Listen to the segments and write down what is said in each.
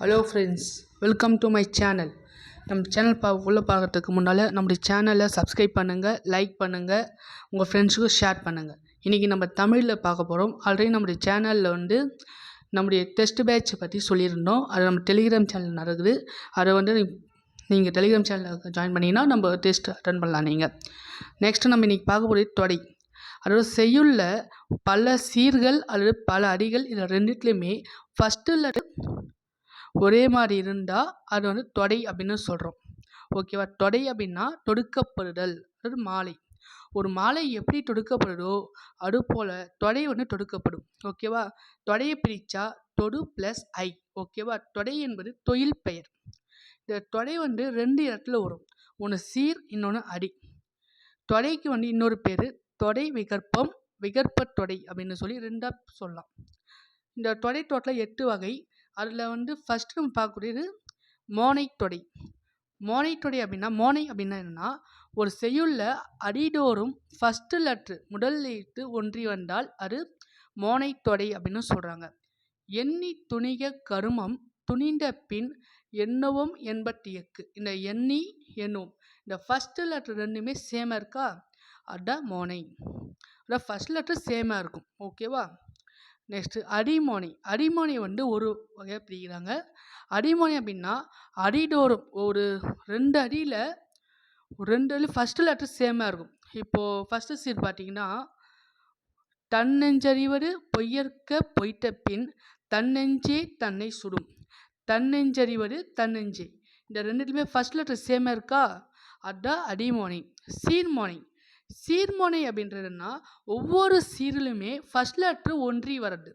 Hello friends welcome to my channel நம்ம channel பா உள்ளே பார்க்கறதுக்கு முன்னால் நம்முடைய சேனலை சப்ஸ்கிரைப் பண்ணுங்கள் லைக் பண்ணுங்கள் உங்கள் ஃப்ரெண்ட்ஸுக்கும் ஷேர் பண்ணுங்கள் இன்றைக்கி நம்ம தமிழில் பார்க்க போகிறோம் ஆல்ரெடி நம்முடைய சேனலில் வந்து நம்முடைய டெஸ்ட் பேட்ச் பற்றி சொல்லியிருந்தோம். அது நம்ம டெலிகிராம் சேனல் நடக்குது. அதை வந்து நீங்கள் டெலிகிராம் சேனலில் ஜாயின் பண்ணிங்கன்னா நம்ம டெஸ்ட் அட்டன் பண்ணலாம் நீங்கள் நெக்ஸ்ட்டு நம்ம இன்றைக்கி பார்க்க போகிறது தொடை. அதாவது செய்யுள்ள பல சீர்கள் அல்லது பல அடிகள் இதில் ரெண்டுத்துலேயுமே ஃபஸ்ட்டு லெட்டர் ஒரே மாதிரி இருந்தால் அது வந்து தொடை அப்படின்னு சொல்கிறோம் ஓகேவா தொடை அப்படின்னா தொடுக்கப்படுதல் அதாவது மாலை. ஒரு மாலை எப்படி தொடுக்கப்படுதோ அது போல் தொடை வந்து தொடுக்கப்படும். ஓகேவா தொடையை பிரித்தா தொடு ப்ளஸ் ஐ ஓகேவா தொடை என்பது தொழில் பெயர். இந்த தொடை வந்து ரெண்டு இடத்துல வரும். ஒன்று சீர் இன்னொன்று அடி. தொடைக்கு வந்து இன்னொரு பேர் தொடை விகற்பம் விகற்ப தொடை அப்படின்னு சொல்லி ரெண்டாக சொல்லலாம். இந்த தொடை தோட்டில் எட்டு வகை அதில் வந்து ஃபஸ்ட்டு நம்ம பார்க்கக்கூடியது மோனை தொடை. அப்படின்னா மோனை அப்படின்னா என்னென்னா ஒரு செய்யுளில் அடிதோறும் ஃபஸ்ட்டு லெட்ரு முதல் எழுத்து ஒன்றி வந்தால் அது மோனை தொடை அப்படின்னு சொல்கிறாங்க எண்ணி துணிக கருமம் துணிந்த பின் என்னவும் எண்பத்தி எக்கு இந்த எண்ணி எண்ணும். இந்த ஃபஸ்ட்டு லெட்ரு ரெண்டுமே சேமாக இருக்கா? அதான் மோனை. அதான் ஃபஸ்ட் லெட்ரு சேமாக இருக்கும். ஓகேவா நெக்ஸ்ட்டு அடிமோனி. அடிமோனி வந்து ஒரு வகையாக பிரிக்கிறாங்க. அடிமோனி அப்படின்னா அடிடோறும் ஒரு ரெண்டு அடியில் ரெண்டு அடி ஃபஸ்ட்டு லெட்டர் சேமாக இருக்கும். இப்போது ஃபஸ்ட்டு சீர் பார்த்தீங்கன்னா தன்னெஞ்சறிவது பொய்யற்க பொய்த்த பின் தன்னெஞ்சே தன்னை சுடும். தன்னெஞ்சறிவது தன்னெஞ்சே இந்த ரெண்டுத்துலையுமே ஃபஸ்ட் லெட்டர் சேமாக இருக்கா? அதுதான் அடிமோனி. சீர்மோனை. சீர்மோனை அப்படின்றதுன்னா ஒவ்வொரு சீரிலுமே ஃபஸ்ட் லெட்ரு ஒன்றி வர்றது.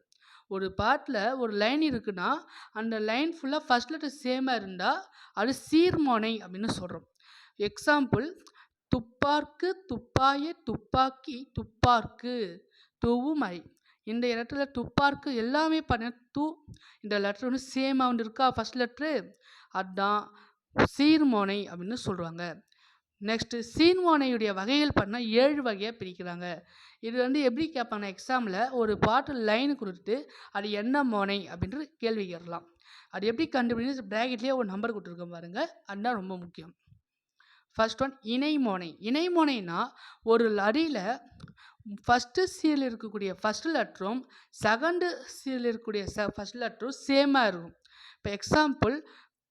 ஒரு பாட்டில் ஒரு லைன் இருக்குன்னா அந்த லைன் ஃபுல்லாக ஃபஸ்ட் லெட்டர் சேமாக இருந்தால் அது சீர்மோனை அப்படின்னு சொல்கிறோம் எக்ஸாம்பிள் துப்பார்க்கு துப்பாய துப்பாக்கி துப்பார்க்கு துவுமை இந்த இடத்துல துப்பார்க்கு எல்லாமே பண்ண தூ இந்த லெட்ரு வந்து சேமாக வந்து இருக்கா ஃபஸ்ட் லெட்ரு அதுதான் சீர்மோனை அப்படின்னு சொல்கிறாங்க நெக்ஸ்ட்டு சீன்வானையுடைய வகைகள் பண்ணால் ஏழு வகையாக பிரிக்கிறாங்க. இது வந்து எப்படி கேட்பாங்க எக்ஸாமில் ஒரு பாட்டு லைன் கொடுத்துட்டு அது என்ன மோனை அப்படின்ட்டு கேள்வி கேட்கலாம். அது எப்படி கண்டுபிடிச்சு ப்ராக்கெட்லேயே ஒரு நம்பர் கொடுத்துருக்கோம் பாருங்கள் அதுதான் ரொம்ப முக்கியம். ஃபர்ஸ்ட் ஒன் இணைமோனை இணைமோனைனா ஒரு லரியில் ஃபஸ்ட்டு சீரில் இருக்கக்கூடிய ஃபஸ்ட் லெட்டரும் செகண்டு சீரில் இருக்கக்கூடிய ச ஃபஸ்ட் லெட்டரும் சேமாக இருக்கும். இப்போ எக்ஸாம்பிள்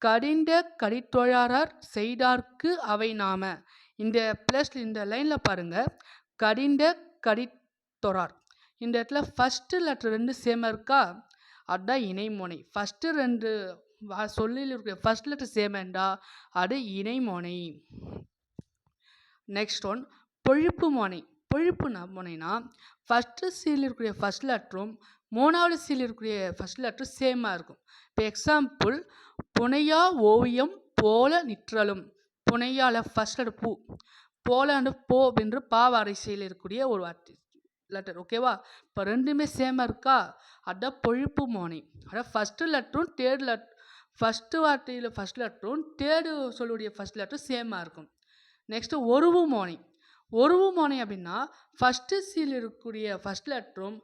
கடிந்த கடித்தொழாரார் செய்தார்க்கு அவை நாம. இந்த ப்ளஸ் இந்த லைனில் பாருங்கள் கடிந்த கடித்தொறார். இந்த இடத்துல ஃபஸ்ட்டு லெட்ரு ரெண்டு சேமாக இருக்கா? அதுதான் இணைமோனை. ஃபஸ்ட்டு ரெண்டு சொல்லில் இருக்கிற ஃபஸ்ட் லெட்டர் சேமண்டா அது இணைமோனை. நெக்ஸ்ட் ஒன் பொழிப்பு மோனை. பொழிப்பு மோனைனா ஃபஸ்ட்டு சீலில் இருக்கக்கூடிய ஃபஸ்ட் லெட்டரும் மூணாவது சீல் இருக்கக்கூடிய ஃபஸ்ட் லெட்டரும் சேமாக இருக்கும். இப்போ எக்ஸாம்பிள் புனையா ஓவியம் போல நிற்றலும். புனையால் ஃபஸ்ட் லெட்டர் பூ. போல அண்டு போ அப்படின்ற பாவரிசையில் இருக்கக்கூடிய ஒரு வார்த்தை லெட்டர் ஓகேவா இப்போ ரெண்டுமே சேமாக இருக்கா? அதான் பொழிப்பு மோனை. அதான் ஃபஸ்ட்டு லெட்டரும் தேர்ட் லெட் ஃபஸ்ட்டு வார்த்தையில் ஃபஸ்ட் லெட்டரும் தேர்டு சொல்லுடைய ஃபஸ்ட் லெட்டரும் சேமாக இருக்கும். நெக்ஸ்ட்டு ஒருவு மோனை. ஒருவு மோனை அப்படின்னா ஃபஸ்ட்டு சீல் இருக்கக்கூடிய ஃபஸ்ட் லெட்டரும்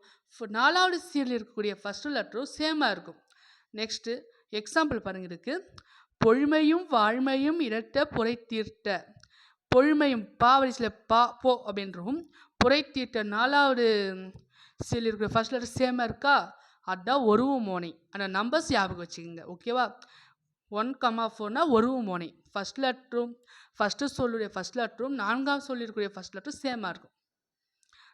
நாலாவது சீல் இருக்கக்கூடிய ஃபஸ்ட்டு லெட்டரும் சேமாக இருக்கும். நெக்ஸ்ட்டு எக்ஸாம்பிள் பாருங்க இருக்கு பொழுமையும் வாழ்மையும் இரட்ட புரை தீர்த்த பொழுமையும் பாவரிசில் பா போ அப்படின்றவும் புரை தீர்த்த நாலாவது சீல் இருக்கிற ஃபஸ்ட் லெட்டர் சேமாக இருக்கா? அதுதான் ஒருவு மோனை அந்த நம்பர்ஸ் ஞாபகம் வச்சுக்கோங்க ஓகேவா ஒன் கமா ஃபோர்னால் ஒருவு மோனை ஃபஸ்ட் லெட்டரும் ஃபஸ்ட்டு சொல்லுடைய ஃபஸ்ட் லெட்டரும் நான்காம் சொல்லியிருக்கூடிய ஃபஸ்ட் லெட்டரும் சேமாக இருக்கும்.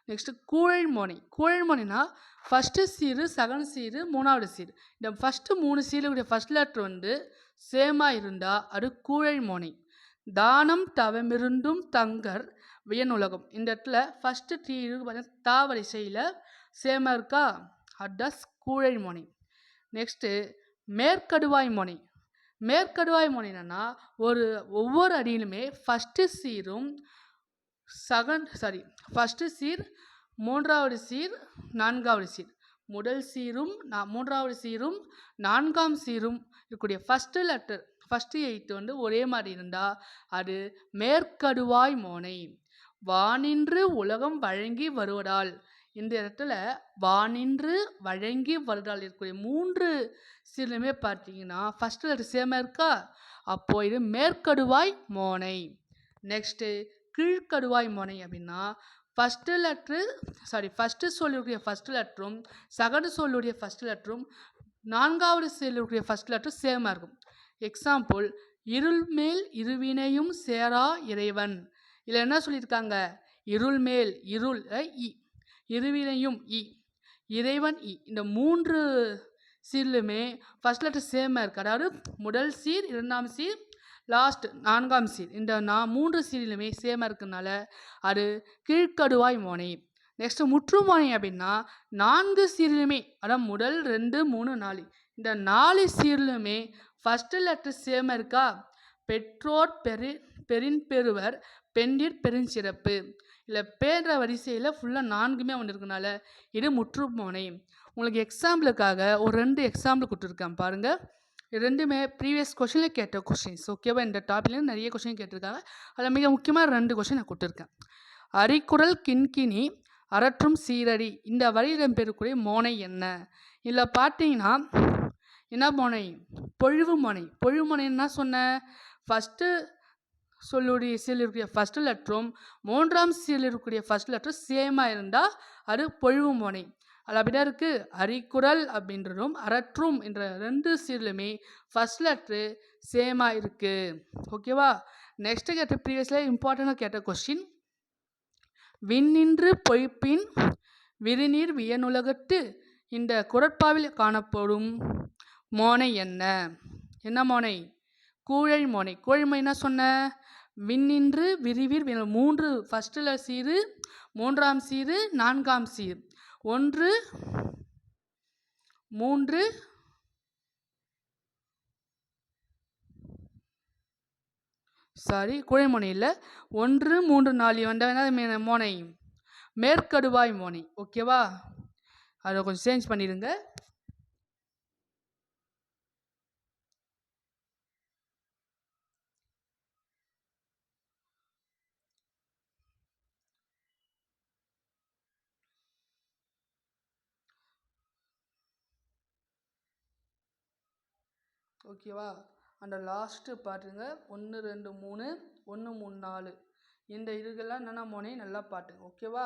நெக்ஸ்ட்டு கூழல் மோனை ஃபஸ்ட்டு சீரு செகண்ட் சீரு மூணாவது சீரு இந்த ஃபஸ்ட்டு மூணு சீருடைய ஃபஸ்ட் லெட்டர் வந்து சேமாக இருந்தால் அது கூழல்மோனை. தானம் தவமிருந்தும் தங்கர் வியனுலகம் இந்த இடத்துல ஃபஸ்ட்டு த்ரீ இருக்கு பார்த்தீங்கன்னா தா வரிசையில் சேமாக இருக்கா? அதுதான் கூழல்மோனை. நெக்ஸ்ட்டு மேற்கடுவாய் மோனை. மேற்கடுவாய் மோனை என்னென்னா ஒரு ஒவ்வொரு அடியிலுமே ஃபஸ்ட்டு சீரும் செகண்ட் சாரி ஃபஸ்ட்டு சீர் மூன்றாவது சீர் நான்காவது சீர். முதல் சீரும் நான் மூன்றாவது சீரும் நான்காம் சீரும் இருக்கக்கூடிய ஃபஸ்ட்டு லெட்டர் ஃபஸ்ட்டு எயித்து வந்து ஒரே மாதிரி இருந்தால் அது மேற்கடுவாய் மோனை. வானின்று உலகம் வழங்கி வருவதால் இந்த இடத்துல வானின்று வழங்கி வருடால் இருக்கக்கூடிய மூன்று சீர்லையுமே பார்த்தீங்கன்னா ஃபஸ்ட்டு லெட்டர் சேமாக இருக்கா? அப்போ இது மேற்கடுவாய் மோனை. நெக்ஸ்ட்டு கீழ்க்கடுவாய் மோனை அப்படின்னா ஃபஸ்ட்டு லெட்ரு சாரி ஃபஸ்ட்டு சொல்லுடைய ஃபஸ்ட்டு லெட்டரும் செகண்ட் சொல்லுடைய ஃபஸ்ட்டு லெட்டரும் நான்காவது சொல்லுடைய ஃபஸ்ட் லெட்டரும் சேமாக இருக்கும். எக்ஸாம்பிள் இருள் மேல் இருவினையும் சேரா இறைவன். இதில் என்ன சொல்லியிருக்காங்க? இருள் மேல் இருள் இ இருவினையும் இ இறைவன் இ இந்த மூன்று சீர்லையுமே ஃபஸ்ட் லெட்டர் சேமாக இருக்குது அதாவது முதல் சீர் இரண்டாம் சீர் லாஸ்ட் நான்காம் சீர். இந்த நான் மூன்று சீரிலுமே சேமாக இருக்கிறதுனால அது கீழ்க்கடுவாய் மோனை. நெக்ஸ்ட்டு முற்றுமோனை அப்படின்னா நான்கு சீரிலுமே அதாவது முதல் ரெண்டு மூணு நாலு. இந்த நாலு சீரிலுமே ஃபஸ்ட்டு லெட்டர் சேமாக இருக்கா? பெற்றோர் பெரு பெரின் பெறுவர் பெண்டிர் பெருஞ்சிறப்பு. இல்லை பேன்ற வரிசையில் ஃபுல்லாக நான்குமே ஒன்று இருக்கனால இது முற்றுமோனை. உங்களுக்கு எக்ஸாம்பிளுக்காக ஒரு ரெண்டு எக்ஸாம்பிள் கொடுத்துருக்கேன் பாருங்கள் இது ரெண்டுமே ப்ரீவியஸ் கொஷனில் கேட்ட கொஷின்ஸ் ஓகேவா இந்த டாப்பிக்லேயும் நிறைய கொஷின் கேட்டிருக்காங்க. அதில் மிக முக்கியமாக ரெண்டு கொஷின் நான் கொடுத்துருக்கேன். அரிக்குறல் கிண்கிணி அரற்றும் சீரடி. இந்த வரியிடம் பெறக்கூடிய மோனை என்ன? இல்லை பார்த்தீங்கன்னா என்ன மோனை? பொழிவு மோனை. பொழிவு மோனை என்ன சொன்னேன் ஃபஸ்ட்டு சொல்லுடைய சீல் இருக்கக்கூடிய ஃபஸ்ட்டு லெட்டரும் மூன்றாம் சீல் இருக்கக்கூடிய ஃபஸ்ட் லெட்டரும் சேமாக இருந்தால் அது பொழிவு மோனை. அது அப்படிதான் இருக்குது அரிக்குரல் அப்படின்றதும் அரற்றும் என்ற ரெண்டு சீலுமே ஃபஸ்ட் லெட்ரு சேமாக இருக்குது ஓகேவா நெக்ஸ்ட்டு கேட்ட ப்ரீவியஸில் இம்பார்ட்டண்டாக கேட்ட கொஸ்டின் விண்ணின்று பொய்ப்பின் விரிநீர் வியனுலகத்து இந்த குரட்பாவில் காணப்படும் மோனை என்ன? என்ன மோனை? கூழை மோனை. கூழை என்ன சொன்ன? விண்ணின்று விரிவிர் மூன்று ஃபஸ்ட்டில் சீரு மூன்றாம் சீரு நான்காம் சீர். ஒன்று மூன்று சாரி குழைமோனை இல்லை. ஒன்று மூன்று நாலு வந்த என்ன மோனை? மேற்கடுவாய் மோனை. ஓகேவா அதை கொஞ்சம் சேஞ்ச் பண்ணிடுங்க. ஓகேவா? அந்த லாஸ்ட்டு பாட்டுங்க. ஒன்று ரெண்டு மூணு ஒன்று மூணு நாலு. இந்த இதுக்கெல்லாம் என்னென்ன மோனே? நல்லா பாட்டுங்க. ஓகேவா?